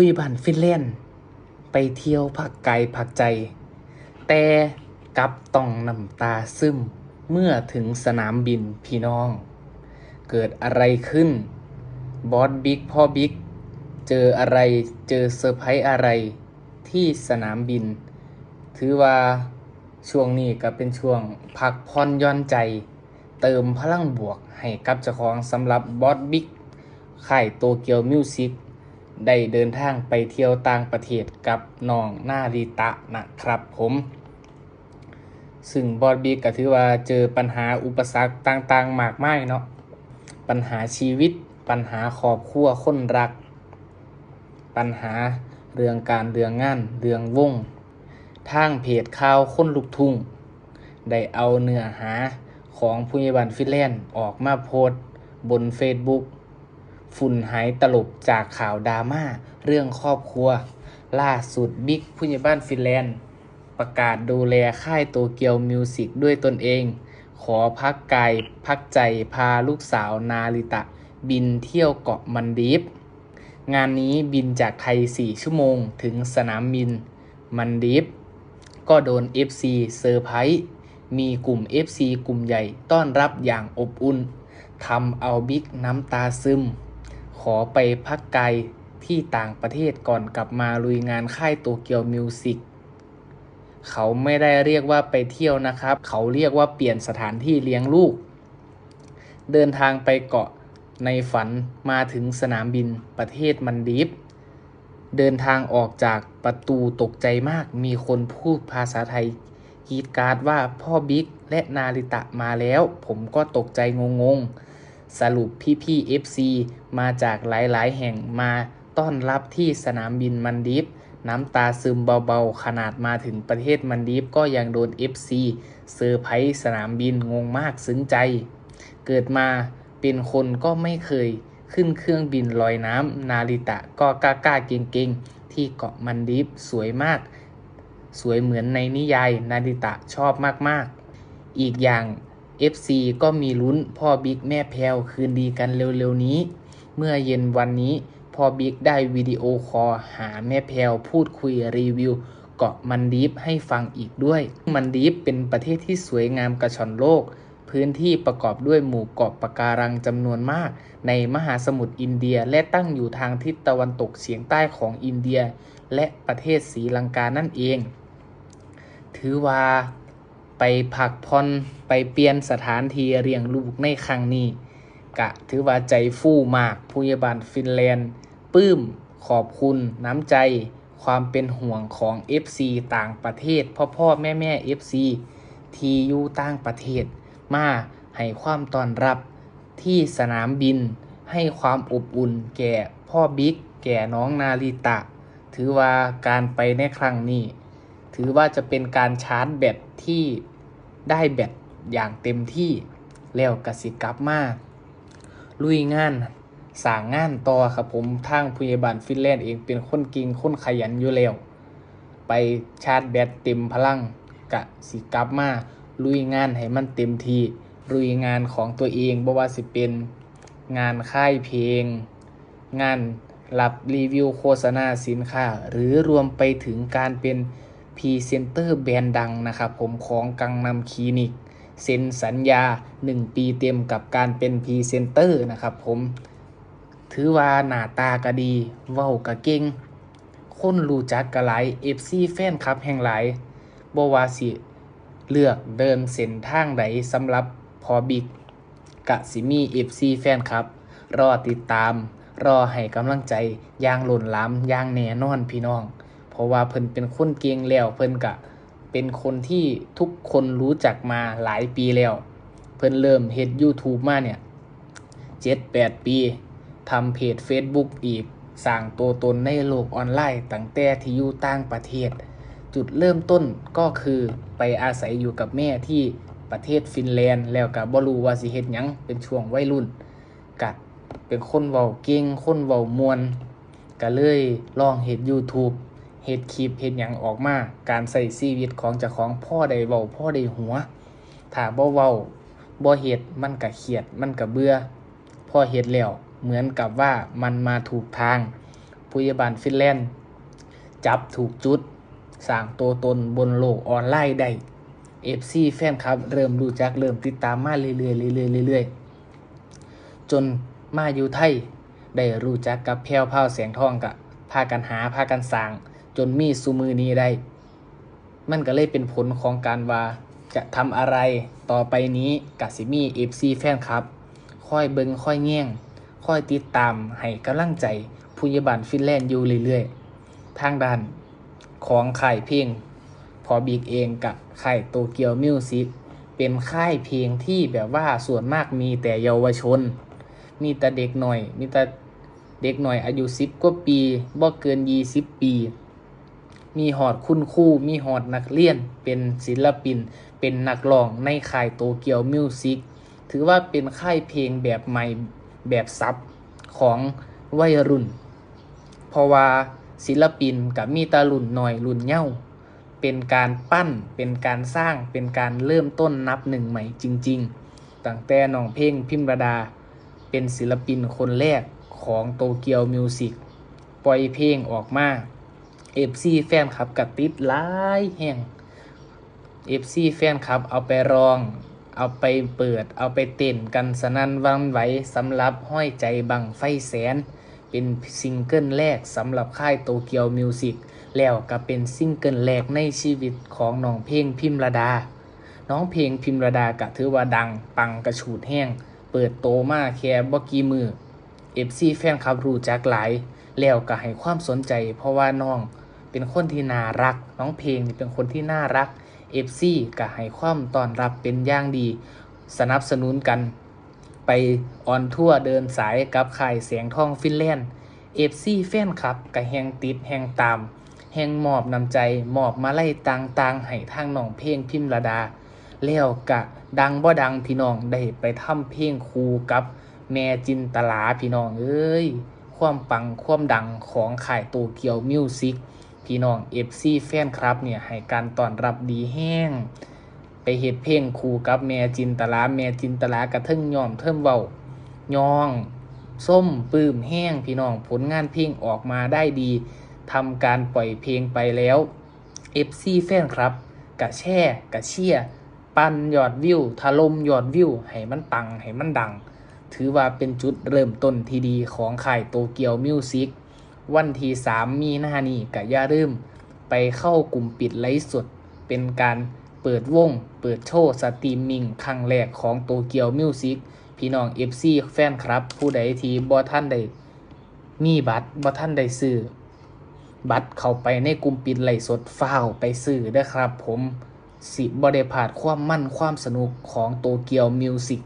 ผู้ใหญ่บ้านฟินแลนด์ไปเที่ยวพักไกลพักใจ แต่กลับต้องน้ำตาซึมเมื่อถึงสนามบินพี่น้อง เกิดอะไรขึ้น บอสบิ๊กพ่อบิ๊กเจออะไรเจอเซอร์ไพรส์อะไรที่สนามบิน ถือว่าช่วงนี้ก็เป็นช่วงพักผ่อนย่อนใจ เติมพลังบวกให้กับเจ้าของสำหรับบอสบิ๊กค่ายโตเกียวมิวสิก ได้เดินทางไปเที่ยวต่างประเทศกับน้องนาริตะนะครับผมซึ่งบอสบิ๊กก็ถือว่าเจอปัญหาอุปสรรคต่างๆ มากมายเนาะปัญหาชีวิต ปัญหาครอบครัวคนรัก ปัญหาเรื่องการเรื่องงานเรื่องวงทางเพจข่าวคนลุกทุ่ง ได้เอาเนื้อหาของผู้ใหญ่บ้านฟินแลนด์ออกมาโพสต์บน Facebook ฝุ่นหายตลบจากข่าวดราม่าเรื่องครอบครัว ล่าสุดบิ๊กผู้ใหญ่บ้านฟินแลนด์ ประกาศดูแลค่ายโตเกียวมิวสิกด้วยตนเอง ขอพักกายพักใจพาลูกสาวนาริตะ บินเที่ยวเกาะมันดีฟงานนี้บินจากไทย 4 ชั่วโมงถึงสนามบินมันดีฟก็โดน FC เซอร์ไพรส์มีกลุ่ม FC กลุ่มใหญ่ต้อนรับอย่างอบอุ่นทำเอาบิ๊กน้ำตาซึม ขอไปพักไกลที่ต่างประเทศก่อนกลับมาลุยงานค่ายโตเกียวมิวสิกเขาไม่ได้เรียกว่าไปเที่ยวนะครับ เขาเรียกว่าเปลี่ยนสถานที่เลี้ยงลูก เดินทางไปเกาะในฝันมาถึงสนามบินประเทศมันดีฟเดินทางออกจากประตูตกใจมาก มีคนพูดภาษาไทยกีดการ์ดว่าพ่อบิ๊กและนาริตะมาแล้ว ผมก็ตกใจงงๆ สรุปพี่ๆ FC มาจากหลายๆ แห่งมาต้อนรับที่สนามบินมันดีฟน้ำตาซึมเบาๆ ขนาดมาถึงประเทศมันดีฟก็ยังโดน FC เซอร์ไพรส์สนามบินงงมากซึ้งใจ เกิดมาเป็นคนก็ไม่เคยขึ้นเครื่องบินลอยน้ำนาริตะก็กล้าๆเก่งๆ ที่เกาะมันดีฟสวยมาก สวยเหมือนในนิยายนาริตะชอบมากๆ อีกอย่าง FC ก็มีลุ้นพ่อบิ๊กแม่แพลวคืนดีกันเร็วๆนี้ เมื่อเย็นวันนี้พ่อบิ๊กได้วิดีโอคอลหาแม่แพลวพูดคุยรีวิวเกาะมันดีฟให้ฟังอีกด้วย มันดีฟเป็นประเทศที่สวยงามกระชอนโลก พื้นที่ประกอบด้วยหมู่เกาะปะการังจำนวนมาก ในมหาสมุทรอินเดียและตั้งอยู่ทางทิศตะวันตกเฉียงใต้ของอินเดีย และประเทศศรีลังกานั่นเอง ถือว่า ไปพักผ่อนไปเปลี่ยนสถานที่เรียงลูกในครั้งนี้ กะถือว่าใจฟู่มากผู้ใหญ่บ้านฟินแลนด์ปลื้มขอบคุณน้ำใจ ความเป็นห่วงของ FC ต่างประเทศ พ่อพ่อแม่แม่ FC ที่อยู่ต่างประเทศ มาให้ความต้อนรับที่สนามบินให้ความอบอุ่นแก่พ่อบิ๊กแก่น้องนาริตะ ถือว่าการไปในครั้งนี้ ถือว่าจะเป็นการชาร์จแบตที่ได้แบตอย่างเต็มที่แล้วกสิกลับมาลุยงานสร้างงานต่อครับผมทางผู้ใหญ่บ้านฟินแลนด์เองเป็นคนกิงคนขยันอยู่แล้วไปชาร์จแบตเต็มพลังกะสิกลับมาลุยงานให้มันเต็มที่ลุยงานของตัวเองบ่ว่าสิเป็นงานค่ายเพลง งานรับรีวิวโฆษณาสินค้า หรือรวมไปถึงการเป็น พรีเซนเตอร์แบรนด์ดังนะครับผมของกังนำคลินิกเซ็นสัญญา 1 ปีเต็มกับการเป็นพรีเซนเตอร์นะครับผมถือว่าหน้าตาก็ดีเว้าก็เก่งคนรู้จักก็หลาย FC แฟนคลับแห่งหลายบ่ว่าสิเลือกเดินเส้นทางใดสำหรับพอบิ๊กกะสิมี FC แฟนครับ รอติดตาม รอให้กำลังใจอย่างหล่นล้ำอย่างแน่นอนพี่น้อง ราะว่าเพิ่นเป็นคนเก่งแล้ว เพิ่นกะเป็นคนที่ทุกคนรู้จักมาหลายปีแล้ว เพิ่นเริ่มเฮ็ด YouTube มาเนี่ย7-8ปีทำเพจ Facebook อีกสร้างตัวตนในโลกออนไลน์ตั้งแต่ที่อยู่ต่างประเทศ จุดเริ่มต้นก็คือไปอาศัยอยู่กับแม่ที่ประเทศฟินแลนด์ แล้วก็บ่รู้ว่าสิเฮ็ดยังเป็นช่วงวัยรุ่นกะเป็นคนเว้าเก่งคนเว้ามวนก็เลยลองเฮ็ด YouTube เฮ็ดคลิปเฮ็ดหยังออกมา การใส่ชีวิตของเจ้าของพ่อได้เว้าพ่อได้หัว ถ้าบ่เว้าบ่เฮ็ดมันก็เครียดมันก็เบื่อพอเฮ็ดแล้วเหมือนกับว่ามันมาถูกทางพผู้ใหญ่บ้านฟินแลนด์ จับถูกจุดสร้างตัวตนบนโลกออนไลน์ได้ FC แฟนครับ เริ่มรู้จักเริ่มติดตามมาเรื่อยๆเรื่อยๆเรื่อยๆจนมาอยู่ไทย ได้รู้จักกับแพรวพราวแสงทองกะพากันหาพากันสร้าง จนมีสุมือนี้ได้ มันก็เลยเป็นผลของการว่าจะทำอะไรต่อไปนี้กสิมี FC แฟนครับ ค่อยเบิงค่อยแง่งค่อยติดตามให้กำลังใจผู้ยบาลฟินแลนด์อยู่เรื่อยๆ ทางด้านของค่ายเพลง พอบิ๊กเองกับค่ายโตเกียวมิวสิกเป็นค่ายเพลงที่แบบว่าส่วนมากมีแต่เยาวชน มีแต่เด็กหน่อย มีแต่เด็กหน่อยอายุสิบกว่าปีบ่เกินยี่สิบปี มีหอดคุณคู่มีหอดนักเรียน เป็นศิลปิน เป็นนักร้องในค่ายโตเกียวมิวสิกถือว่าเป็นค่ายเพลงแบบใหม่แบบซับของวัยรุ่น เพราะว่าศิลปินกับมีตารุ่นหน่อยรุ่นเย่าเป็นการปั้นเป็นการสร้างเป็นการเริ่มต้นนับหนึ่งใหม่จริง ๆ ตั้งแต่น้องเพลงพิมรดา เป็นศิลปินคนแรกของโตเกียวมิวสิกปล่อยเพลงออกมา FC แฟนคลับกับติดหลายแห่ง FC แฟนคลับเอาไปรอง เอาไปเปิด เอาไปเต้นกันสนั่นวันไหวสำหรับห้อยใจบังไฟแสน เป็นซิงเกิลแรกสำหรับค่ายโตเกียวมิวสิกแล้วก็เป็นซิงเกิลแรกในชีวิตของน้องเพลงพิมรดา น้องเพลงพิมรดากะถือว่าดังปังกระฉูดแห้ง เปิดโตมาแค่บ่กี่มือ FC แฟนคลับรู้จักหลายแล้วก็ให้ความสนใจเพราะว่าน้อง เป็นคนที่น่ารัก น้องเพลงนี่เป็นคนที่น่ารัก FC ก็ให้ความต้อนรับเป็นอย่างดี สนับสนุนกัน ไปออนทัวร์เดินสายกับค่ายเสียงทองฟินแลนด์ FC แฟนคลับก็แหงติดแหงตาม แหงมอบนำใจมอบมาไล่ต่างๆให้ทางน้องเพลงพิมระดาแล้วกะดังบ่ดังพี่น้องได้ไปทำเพลงครูกับแม่จินตลาพี่น้องเอ้ย ความปังความดังของค่ายโตเกียวมิวสิก พี่น้อง FC แฟนคลับเนี่ยให้การต้อนรับดีแห้ง ไปเฮ็ดเพลงคู่กับแม่จินตลาแม่จินตลากระเทิงยอมเทิมเว้าย่อง ส้มปื้มแห้งพี่น้องผลงานเพลงออกมาได้ดีทำการปล่อยเพลงไปแล้ว FC แฟนครับกะแช่กะเชียปั้นยอดวิวถล่มยอดวิว ให้มันปัง ให้มันดัง ถือว่าเป็นจุดเริ่มต้นที่ดีของค่ายโตเกียวมิวสิก วันที่3มีหน้านี้กะอย่าลืมไปเข้ากลุ่มปิดไลฟ์สดเป็นการเปิดวง เปิดโชว์สตรีมมิ่งครั้งแรกของโตเกียวมิวสิกพี่น้อง FC แฟนครับ ผู้ใดที่บ่ท่านได้มีบัตรบ่ท่านได้ซื้อ บัตรเข้าไปในกลุ่มปิดไลฟ์สดฟ้าวไปซื้อเด้อครับ ผมสิบ่ได้พลาดความมั่นความสนุกของโตเกียวมิวสิก